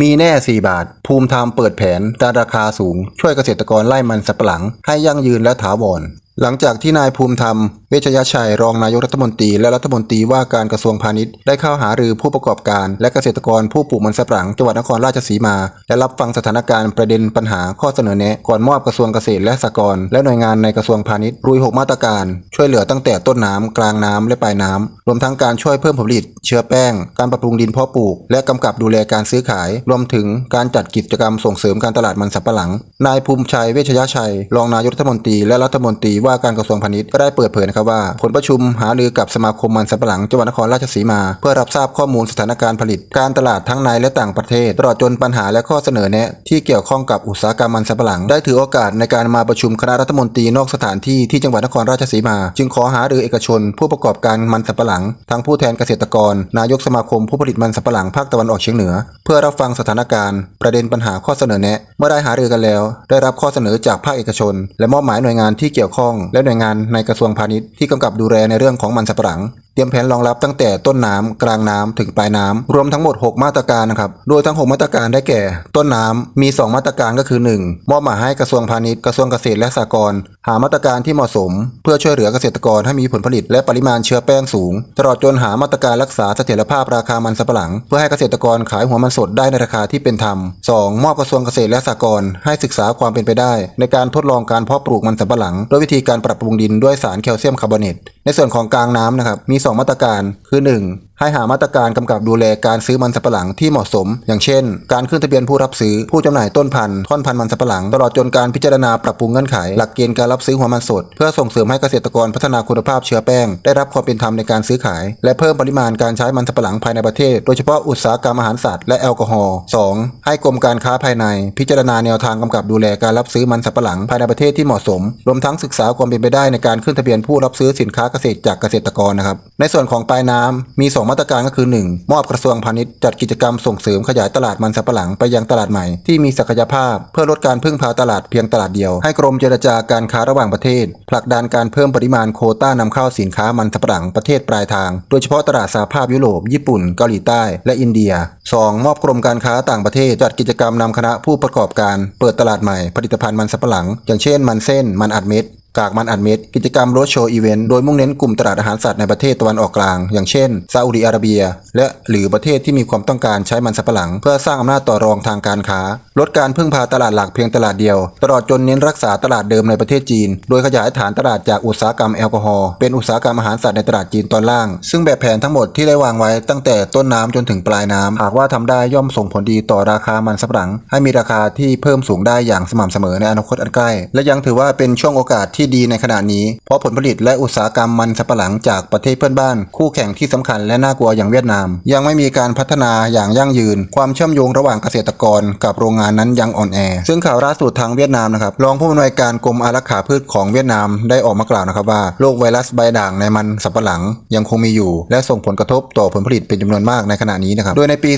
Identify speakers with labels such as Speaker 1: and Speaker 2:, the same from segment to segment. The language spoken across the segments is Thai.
Speaker 1: มีแน่ 4 บาท ภูมิธรรมเปิดแผนแต่ราคาสูง ช่วยเกษตรกรไล่มันสับปะหลัง ให้ยั่งยืนและถาวร หลังจากที่นายภูมิธรรม เวชยชัยรองนายกรัฐมนตรีและรัฐมนตรีว่าการกระทรวงพาณิชย์ ได้เข้าหารือผู้ประกอบการ และเกษตรกรผู้ปลูกมันสับปะหลังจังหวัดนครราชสีมา และรับฟังสถานการณ์ประเด็นปัญหาข้อเสนอแนะก่อนมอบกระทรวงเกษตรและสหกรณ์และหน่วยงานในกระทรวงพาณิชย์รุยหกมาตรการ ช่วยเหลือตั้งแต่ต้นน้ำกลางน้ำและปลายน้ำรวมทั้งการช่วยเพิ่มผลผลิต เชื้อแป้ง การปรับปรุงดินเพาะปลูก และกำกับดูแลการซื้อขาย รวมถึงการจัดกิจกรรมส่งเสริมการตลาดมันสับปะหลัง นายภูมิชัยเวชยชัย รองนายกรัฐมนตรีและรัฐมนตรีว่าการกระทรวงพาณิชย์ก็ได้เปิดเผยนะครับว่า ผลประชุมหารือกับสมาคมมันสับปะหลังจังหวัดนครราชสีมา เพื่อรับทราบข้อมูลสถานการณ์ผลิต การตลาดทั้งในและต่างประเทศ ตลอดจนปัญหาและข้อเสนอแนะ ที่เกี่ยวข้องกับอุตสาหกรรมมันสับปะหลัง ได้ถือโอกาสในการมาประชุมคณะรัฐมนตรีนอกสถานที่ที่จังหวัดนครราชสีมา จึงขอหารือเอกชน ผู้ประกอบการมันสับปะหลัง ทั้งผู้แทนเกษตรกร นายกสมาคมผู้ผลิตมันสับปะหลังภาคตะวันออกเฉียงเหนือ เพื่อรับฟังสถานการณ์ ประเด็นปัญหาข้อเสนอแนะ มื่อได้หารือกันแล้ว ได้รับข้อเสนอจากภาคเอกชน และมอบหมายหน่วยงานที่เกี่ยวข้อง และหน่วยงานในกระทรวงพาณิชย์ที่กำกับดูแลในเรื่องของมันสับปะหลังเตรียมแผนรองรับตั้งแต่ต้นน้ำกลางน้ำถึงปลายน้ำรวมทั้งหมด 6 มาตรการนะครับ โดยทั้ง 6 มาตรการได้แก่ ต้นน้ำมี 2 มาตรการก็คือ 1. มอบหมายให้กระทรวงพาณิชย์กระทรวงเกษตรและสหกรณ์หามาตรการที่เหมาะสม เพื่อช่วยเหลือเกษตรกรให้มีผลผลิตและปริมาณเชื้อแป้งสูง ตลอดจนหามาตรการรักษาเสถียรภาพราคามันสำปะหลัง เพื่อให้เกษตรกรขายหัวมันสดได้ในราคาที่เป็นธรรม 2. มอบกระทรวงเกษตรและสหกรณ์ให้ศึกษาความเป็นไปได้ ในการทดลองการเพาะปลูกมันสำปะหลังด้วยวิธีการปรับปรุงดินด้วยสารแคลเซียมคาร์บอเนตในส่วนของกลางน้ำนะครับมี2 มาตรการคือ 1. ให้หามาตรการกำกับดูแลการซื้อมันสำปะหลังที่เหมาะสม อย่างเช่น การขึ้นทะเบียนผู้รับซื้อผู้จำหน่ายต้นพันธุ์ท่อนพันธุ์มันสำปะหลัง ตลอดจนการพิจารณาปรับปรุงเงื่อนไข หลักเกณฑ์การรับซื้อหัวมันสด เพื่อส่งเสริมให้เกษตรกรพัฒนาคุณภาพเชื้อแป้ง ได้รับความเป็นธรรมในการซื้อขาย และเพิ่มปริมาณการใช้มันสำปะหลังภายในประเทศ โดยเฉพาะอุตสาหกรรมอาหารสัตว์และแอลกอฮอล์ 2. ให้กรมการค้าภายใน พิจารณาแนวทางกำกับดูแลการรับซื้อมันสำปะหลังภายในประเทศที่เหมาะสม รวมทั้งศึกษาความเป็นไปได้ในการขึ้นทะเบียนผู้รับซื้อสินค้าเกษตรจากเกษตรกรนะครับในส่วนของปลายน้ำมี2มาตรการก็คือ 1. มอบกระทรวงพาณิชย์จัดกิจกรรมส่งเสริมขยายตลาดมันสำปะหลังไปยังตลาดใหม่ที่มีศักยภาพ เพื่อลดการพึ่งพาตลาดเพียงตลาดเดียว ให้กรมเจรจาการค้าระหว่างประเทศ ผลักดันการเพิ่มปริมาณโคต้านำเข้าสินค้ามันสำปะหลังประเทศปลายทาง โดยเฉพาะตลาดสหภาพยุโรป ญี่ปุ่น เกาหลีใต้ และอินเดีย 2. มอบกรมการค้าต่างประเทศจัดกิจกรรมนำคณะผู้ประกอบการ เปิดตลาดใหม่ผลิตภัณฑ์มันสำปะหลัง อย่างเช่น มันเส้น มันอัดเม็ด กากมันอัดเม็ดกิจกรรมรถโชว์อีเวนต์โดยมุ่งเน้นกลุ่มตลาดอาหารสัตว์ในประเทศตะวันออกกลาง อย่างเช่นซาอุดิอาระเบีย และหรือประเทศที่มีความต้องการใช้มันสำปะหลัง เพื่อสร้างอำนาจต่อรองทางการค้า ลดการพึ่งพาตลาดหลักเพียงตลาดเดียว ตลอดจนเน้นรักษาตลาดเดิมในประเทศจีน โดยขยายฐานตลาดจากอุตสาหกรรมแอลกอฮอล์เป็นอุตสาหกรรมอาหารสัตว์ในตลาดจีนตอนล่าง ซึ่งแบบแผนทั้งหมดที่ได้วางไว้ตั้งแต่ต้นน้ำจนถึงปลายน้ำหากว่าทำได้ย่อมส่งผลดีต่อราคามันสำปะหลัง ให้มีราคาที่เพิ่มสูงได้อย่างสม่ำเสมอในอนาคตอันใกล้ และยังถือว่าเป็นช่วงโอกาสที่ดีในขณะนี้ เพราะผลผลิตและอุตสาหกรรมมันสำปะหลังจากประเทศเพื่อนบ้าน คู่แข่งที่สำคัญและน่ากลัวอย่างเวียดนาม ยังไม่มีการพัฒนาอย่างยั่งยืน ความเชื่อมโยงระหว่างเกษตรกรกับโรงงานนั้นยังอ่อนแอ ซึ่งข่าวล่าสุดทางเวียดนามนะครับรองผู้อำนวยการกรมอารักขาพืชของเวียดนามได้ออกมากล่าวนะครับว่าโรคไวรัสใบด่างในมันสำปะหลังยังคงมีอยู่ และส่งผลกระทบต่อผลผลิตเป็นจำนวนมากในขณะนี้นะครับโดยในปี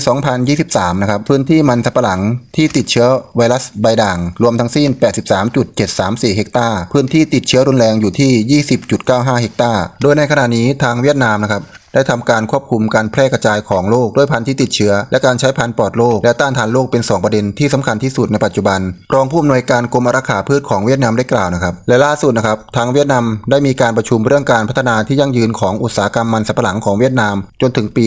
Speaker 1: 2023 นะครับพื้นที่มันสำปะหลังที่ติดเชื้อไวรัสใบด่าง รวมทั้งสิ้น 83.734 เฮกตาร์พื้นที่ติดเชื้อรุนแรงอยู่ที่ 20.95 เฮกตาร์ โดยในขณะนี้ทางเวียดนามนะครับได้ทำการควบคุมการแพร่กระจายของโรคด้วยพันธุ์ที่ติดเชื้อ และการใช้พันธุ์ปลอดโรคและต้านทานโรคเป็น 2 ประเด็นที่สำคัญที่สุดในปัจจุบัน รองผู้อำนวยการกรมอารักขาพืชของเวียดนามได้กล่าวนะครับ และล่าสุดนะครับทางเวียดนามได้มีการประชุมเรื่องการพัฒนาที่ยั่งยืนของอุตสาหกรรมมันสำปะหลังของเวียดนาม จนถึงปี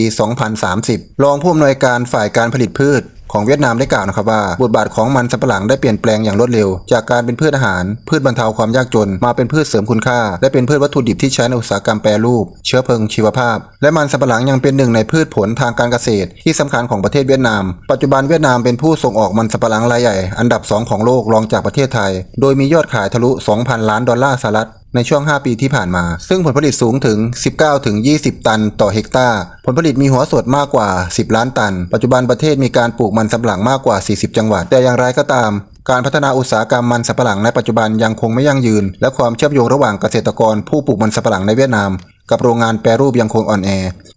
Speaker 1: 2030 รองผู้อำนวยการฝ่ายการผลิตพืช ของเวียดนามได้กล่าวนะครับว่า บทบาทของมันสำปะหลังได้เปลี่ยนแปลงอย่างรวดเร็ว จากการเป็นพืชอาหาร พืชบรรเทาความยากจน มาเป็นพืชเสริมคุณค่า และเป็นพืชวัตถุดิบที่ใช้ในอุตสาหกรรมแปรรูป เชื้อเพลิงชีวภาพ และมันสำปะหลังยังเป็นหนึ่งในพืชผลทางการเกษตร ที่สำคัญของประเทศเวียดนาม ปัจจุบันเวียดนามเป็นผู้ส่งออกมันสำปะหลังรายใหญ่ อันดับ 2 ของโลกรองจากประเทศไทย โดยมียอดขายทะลุ 2,000 ล้านดอลลาร์สหรัฐ ในช่วง 5 ปีที่ผ่านมา ซึ่งผลผลิตสูงถึง 19-20 ตันต่อเฮกตาร์ ผลผลิตมีหัวสดมากกว่า 10 ล้านตัน ปัจจุบันประเทศมีการปลูกมันสำปะหลังมากกว่า 40 จังหวัด แต่อย่างไรก็ตาม การพัฒนาอุตสาหกรรมมันสำปะหลังในปัจจุบันยังคงไม่ยั่งยืน และความเชื่อมโยงระหว่างเกษตรกรผู้ปลูกมันสำปะหลังในเวียดนาม กับโรงงานแปรรูปยังคงอ่อนแอ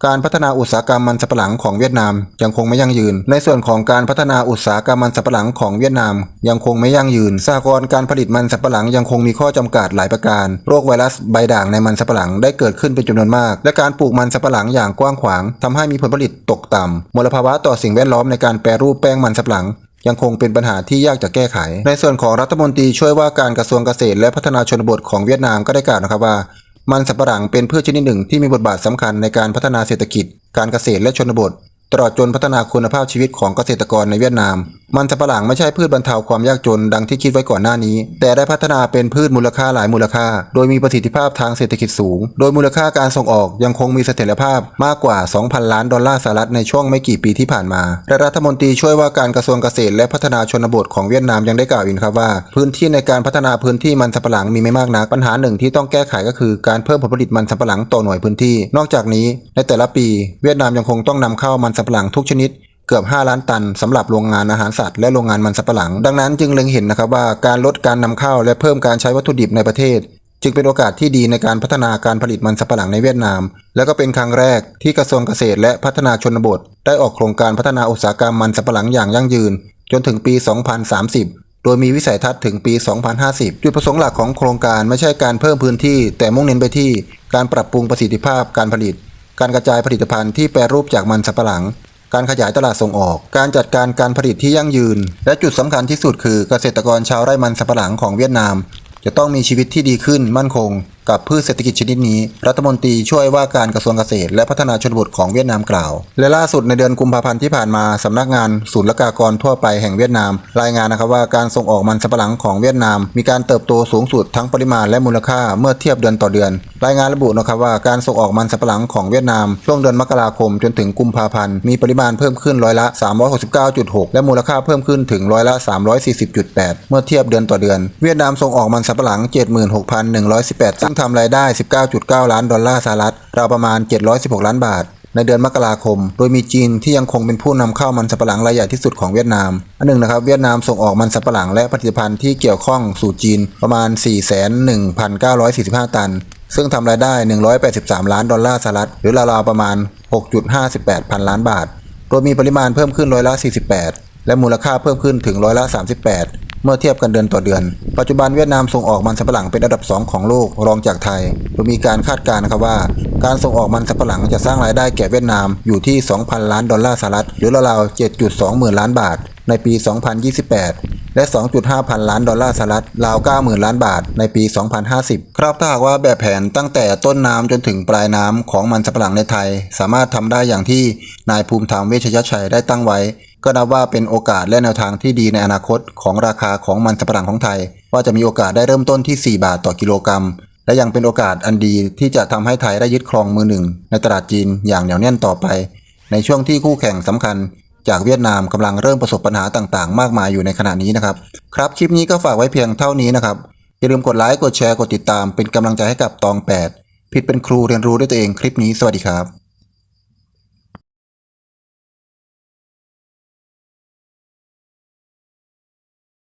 Speaker 1: การพัฒนาอุตสาหกรรมมันสำปะหลังของเวียดนามยังคงไม่ยั่งยืน ในส่วนของการพัฒนาอุตสาหกรรมมันสำปะหลังของเวียดนาม ยังคงไม่ยั่งยืนสหกรณ์การผลิตมันสำปะหลังยังคงมีข้อจำกัดหลายประการ โรคไวรัสใบด่างในมันสำปะหลังได้เกิดขึ้นเป็นจำนวนมาก และการปลูกมันสำปะหลังอย่างกว้างขวางทำให้มีผลผลิตตกต่ำมลภาวะต่อสิ่งแวดล้อมในการแปรรูปแป้งมันสำปะหลังยังคงเป็นปัญหาที่ยากจะแก้ไข ในส่วนของรัฐมนตรีช่วยว่าการกระทรวงเกษตรและพัฒนาชนบทของเวียดนามก็ได้กล่าวนะครับว่า มันสับปะหลังเป็นพืชชนิดหนึ่งที่มีบทบาทสำคัญในการพัฒนาเศรษฐกิจ การเกษตรและชนบท ตลอดจนพัฒนาคุณภาพชีวิตของเกษตรกรในเวียดนาม มันสำปะหลังไม่ใช่พืชบรรเทาความยากจนดังที่คิดไว้ก่อนหน้านี้ แต่ได้พัฒนาเป็นพืชมูลค่าหลายมูลค่า โดยมีประสิทธิภาพทางเศรษฐกิจสูง โดยมูลค่าการส่งออกยังคงมีเสถียรภาพมากกว่า 2,000 ล้านดอลลาร์สหรัฐในช่วงไม่กี่ปีที่ผ่านมาและรัฐมนตรีช่วยว่าการกระทรวงเกษตร และพัฒนาชนบทของเวียดนามยังได้กล่าวอีกนครับว่า พื้นที่ในการพัฒนาพื้นที่มันสำปะหลังมีไม่มากนักปัญหาหนึ่งที่ต้องแก้ไขก็คือการเพิ่มผลผลิตมันสำปะหลังต่อหน่วยพื้นที่ นอกจากนี้ ในแต่ละปี เวียดนามยังคงต้องนำเข้ามันสำปะหลังทุกชนิดเกือบ 5 ล้านตันสำหรับโรงงานอาหารสัตว์และโรงงานมันสำปะหลัง ดังนั้นจึงเล็งเห็นนะครับว่าการลดการนำเข้าและเพิ่มการใช้วัตถุดิบในประเทศ จึงเป็นโอกาสที่ดีในการพัฒนาการผลิตมันสำปะหลังในเวียดนาม และก็เป็นครั้งแรกที่กระทรวงเกษตรและพัฒนาชนบท ได้ออกโครงการพัฒนาอุตสาหกรรมมันสำปะหลังอย่างยั่งยืน จนถึงปี 2030โดยมีวิสัยทัศน์ถึงปี 2050 จุดประสงค์หลักของโครงการไม่ใช่การเพิ่มพื้นที่ แต่มุ่งเน้นไปที่การปรับปรุงประสิทธิภาพการผลิต การกระจายผลิตภัณฑ์ที่แปรรูปจากมันสำปะหลัง การขยายตลาดส่งออก การจัดการการผลิตที่ยั่งยืน และจุดสำคัญที่สุดคือเกษตรกรชาวไร่มันสำปะหลังของเวียดนาม จะต้องมีชีวิตที่ดีขึ้นมั่นคง กับพืชเศรษฐกิจชนิดนี้ รัฐมนตรีช่วยว่าการกระทรวงเกษตร และพัฒนาชนบทของเวียดนามกล่าว และล่าสุดในเดือนกุมภาพันธ์ที่ผ่านมาสำนักงานศูนย์ละกากรทั่วไปแห่งเวียดนาม รายงานนะครับว่าการส่งออกมันสำปะหลังของเวียดนาม มีการเติบโตสูงสุดทั้งปริมาณและมูลค่าเมื่อเทียบเดือนต่อเดือน รายงานระบุนะครับว่าการส่งออกมันสำปะหลังของเวียดนาม ช่วงเดือนมกราคมจนถึงกุมภาพันธ์มีปริมาณเพิ่มขึ้นร้อยละ 369.6 และมูลค่าเพิ่มขึ้นถึงร้อยละ 340.8 เมื่อเทียบเดือนต่อเดือน เวียดนามส่งออกมันสำปะหลัง 76,118ซึ่งทำรายได้ 19.9 ล้านดอลลาร์สหรัฐ ราวประมาณ 716 ล้านบาท ในเดือนมกราคม โดยมีจีนที่ยังคงเป็นผู้นำเข้ามันสำปะหลังรายใหญ่ที่สุดของเวียดนาม อันหนึ่งนะครับ เวียดนามส่งออกมันสำปะหลังและผลิตภัณฑ์ที่เกี่ยวข้องสู่จีนประมาณ41,945 ตัน ซึ่งทำรายได้ 183 ล้านดอลลาร์สหรัฐ หรือราวๆประมาณ 6.58 พันล้านบาท โดยมีปริมาณเพิ่มขึ้นร้อยละ 48 และมูลค่าเพิ่มขึ้นถึงร้อยละ 38 เมื่อเทียบกันเดือนต่อเดือน ปัจจุบันเวียดนามส่งออกมันสำปะหลังเป็นอันดับ 2 ของโลกรองจากไทย โดยมีการคาดการณ์นะครับว่า การส่งออกมันสำปะหลังจะสร้างรายได้แก่เวียดนามอยู่ที่ 2,000 ล้านดอลลาร์สหรัฐหรือราวๆ7.2หมื่นล้านบาท ในปี 2028 และ 2.5 พันล้านดอลลาร์สหรัฐราว 90,000 ล้านบาทในปี 2050 ครับถ้าหากว่าแบบแผนตั้งแต่ต้นน้ำจนถึงปลายน้ำของมันสำปะหลังในไทย สามารถทำได้อย่างที่นายภูมิธรรมเวชยชัยได้ตั้งไว้ ก็นับว่าเป็นโอกาสและแนวทางที่ดีในอนาคตของราคาของมันสำปะหลังของไทย ว่าจะมีโอกาสได้เริ่มต้นที่ 4 บาทต่อกิโลกรัมและยังเป็นโอกาสอันดีที่จะทำให้ไทยได้ยึดครองมือหนึ่งในตลาดจีนอย่างเหนียวแน่นต่อไป ในช่วงที่คู่แข่งสำคัญ จากเวียดนามกำลังเริ่มประสบปัญหาต่างๆ มากมายอยู่ในขณะนี้นะครับ ครับคลิปนี้ก็ฝากไว้เพียงเท่านี้นะครับ อย่าลืมกดไลค์กดแชร์กดติดตามเป็นกำลังใจให้กับตอง 8 ผิดเป็นครูเรียนรู้ด้วยตัวเองคลิปนี้สวัสดีครับ